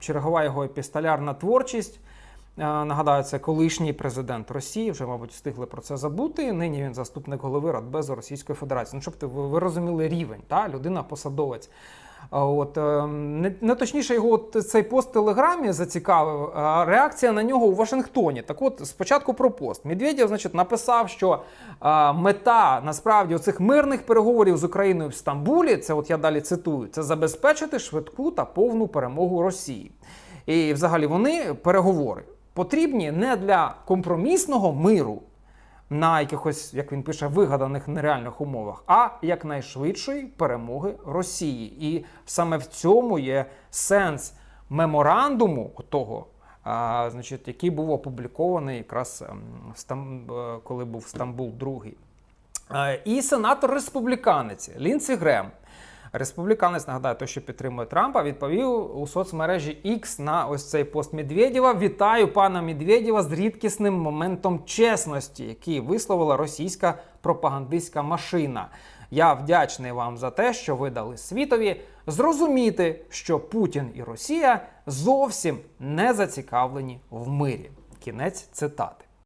чергова його епістолярна творчість. Е, Нагадаю, це колишній президент Росії, вже, мабуть, встигли про це забути. Нині він заступник голови Радбезу Російської Федерації. Ну, щоб ви, розуміли рівень, та? людина посадовець. А От е, не, не точніше його цей пост в Телеграмі зацікавив. Реакція на нього у Вашингтоні. Так от спочатку про пост. Медведєв, значить, написав, що а, мета насправді оцих мирних переговорів з Україною в Стамбулі, це от я далі цитую, це забезпечити швидку та повну перемогу Росії. І взагалі вони переговори потрібні не для компромісного миру на якихось, як він пише, вигаданих нереальних умовах, а якнайшвидшої перемоги Росії. І саме в цьому є сенс меморандуму того, а, значить, який був опублікований якраз ем, е, коли був Стамбул другий. Е, І сенатор республіканець Лінсі Грем. Республіканець, нагадаю, той, що підтримує Трампа, відповів у соцмережі X на ось цей пост Медведєва. Вітаю пана Медведєва з рідкісним моментом чесності, який висловила російська пропагандистська машина. Я вдячний вам за те, що ви дали світові зрозуміти, що Путін і Росія зовсім не зацікавлені в мирі. Кінець цитати.